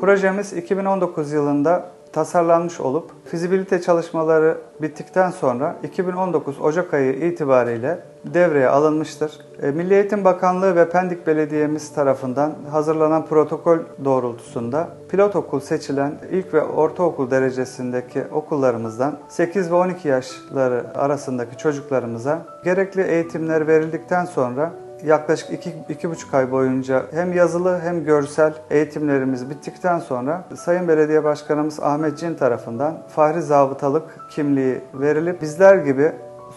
Projemiz 2019 yılında tasarlanmış olup fizibilite çalışmaları bittikten sonra 2019 Ocak ayı itibariyle devreye alınmıştır. E, Milli Eğitim Bakanlığı ve Pendik Belediye'miz tarafından hazırlanan protokol doğrultusunda pilot okul seçilen ilk ve ortaokul derecesindeki okullarımızdan 8 ve 12 yaşları arasındaki çocuklarımıza gerekli eğitimler verildikten sonra yaklaşık iki, iki buçuk ay boyunca hem yazılı hem görsel eğitimlerimiz bittikten sonra Sayın Belediye Başkanımız Ahmet Cin tarafından Fahri Zabıtalık kimliği verilip bizler gibi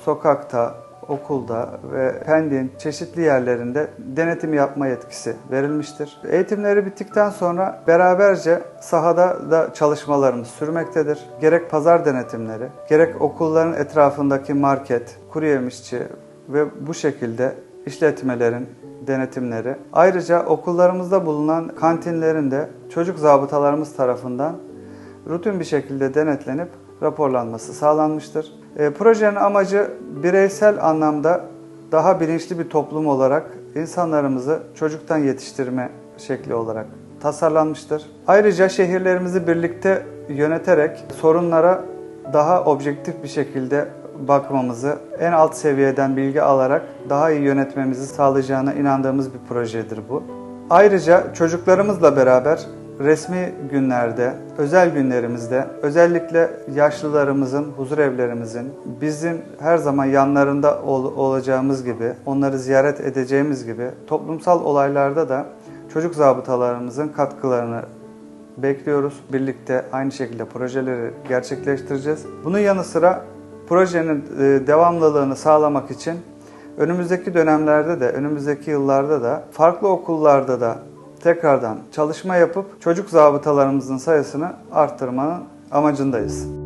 sokakta, okulda ve Pendik'in çeşitli yerlerinde denetim yapma yetkisi verilmiştir. Eğitimleri bittikten sonra beraberce sahada da çalışmalarımız sürmektedir. Gerek pazar denetimleri, gerek okulların etrafındaki market, kuru yemişçi ve bu şekilde işletmelerin denetimleri. Ayrıca okullarımızda bulunan kantinlerin de çocuk zabıtalarımız tarafından rutin bir şekilde denetlenip raporlanması sağlanmıştır. E, projenin amacı bireysel anlamda daha bilinçli bir toplum olarak insanlarımızı çocuktan yetiştirme şekli olarak tasarlanmıştır. Ayrıca şehirlerimizi birlikte yöneterek sorunlara daha objektif bir şekilde bakmamızı, en alt seviyeden bilgi alarak daha iyi yönetmemizi sağlayacağına inandığımız bir projedir bu. Ayrıca çocuklarımızla beraber resmi günlerde, özel günlerimizde, özellikle yaşlılarımızın, huzur evlerimizin bizim her zaman yanlarında ol- olacağımız gibi, onları ziyaret edeceğimiz gibi toplumsal olaylarda da çocuk zabıtalarımızın katkılarını bekliyoruz. Birlikte aynı şekilde projeleri gerçekleştireceğiz. Bunun yanı sıra projenin e, devamlılığını sağlamak için önümüzdeki dönemlerde de, önümüzdeki yıllarda da farklı okullarda da tekrardan çalışma yapıp çocuk zabıtalarımızın sayısını arttırmanın amacındayız.